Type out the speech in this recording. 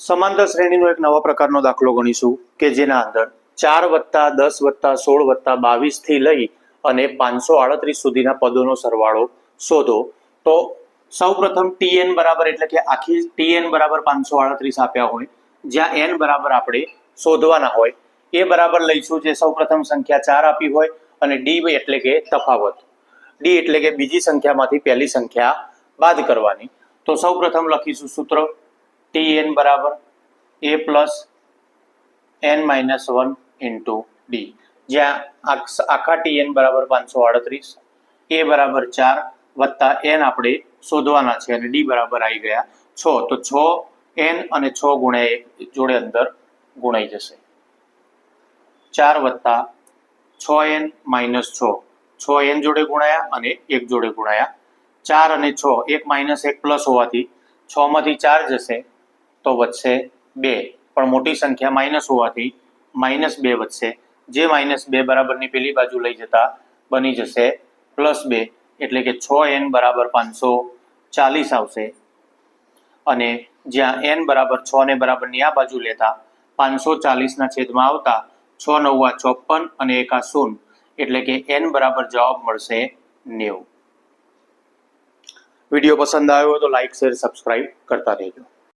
સમાંતર શ્રેણીનો એક નવા પ્રકારનો દાખલો ગણીશું કે જેના અંદર ચાર વત્તા દસ વત્તા સોળ વત્તા બાવીસથી લઈ અને પાંચસો આડત્રીસ સુધીના પદોનો સરવાળો શોધો. તો સૌ પ્રથમ ટીએન બરાબર એટલે કે આખી ટીએન બરાબર પાંચસો આડત્રીસ આપ્યા હોય, જ્યાં એન બરાબર આપણે શોધવાના હોય. એ બરાબર લઈશું જે સૌ પ્રથમ સંખ્યા ચાર આપી હોય અને ડી એટલે કે તફાવત. ડી એટલે કે બીજી સંખ્યામાંથી પહેલી સંખ્યા બાદ કરવાની. તો સૌ પ્રથમ લખીશું સૂત્ર. ટી એન બરાબર A plus N minus one into D જ્યાં આખા ટી એન બરાબર પાંચસો આડત્રીસ એ બરાબર ચાર વત્તા એન આપણે શોધવાના છે અને ડી બરાબર આવી ગયા છ. તો છ એન અને છ ગુણ્યા એક જોડે અંદર ગુણાઈ જશે. ચાર વત્તા છ એન માઇનસ છ. છ એન જોડે ગુણાયા અને એક જોડે ગુણાયા. ચાર અને છ એક માઇનસ એક પ્લસ હોવાથી છ માંથી ચાર જશે. તો વધશે બે. પણ મોટી સંખ્યા માઇનસ હોવાથી માઇનસ બે વધશે. જે માઇનસ બે બરાબરની પેલી બાજુ લઈ જતા બની જશે પ્લસ બે. એટલે કે છ એન બરાબર પાંચસો ચાલીસ આવશે. અને જ્યાં એન બરાબર છ ને બરાબરની આ બાજુ લેતા પાંચસો ચાલીસના છેદમાં આવતા છ નવ્વા ચોપન અને એકા શૂન્ય. એટલે કે એન બરાબર જવાબ મળશે નેવું. વીડિયો પસંદ આવ્યો તો લાઇક શેર સબસ્ક્રાઇબ કરતા રહેજો.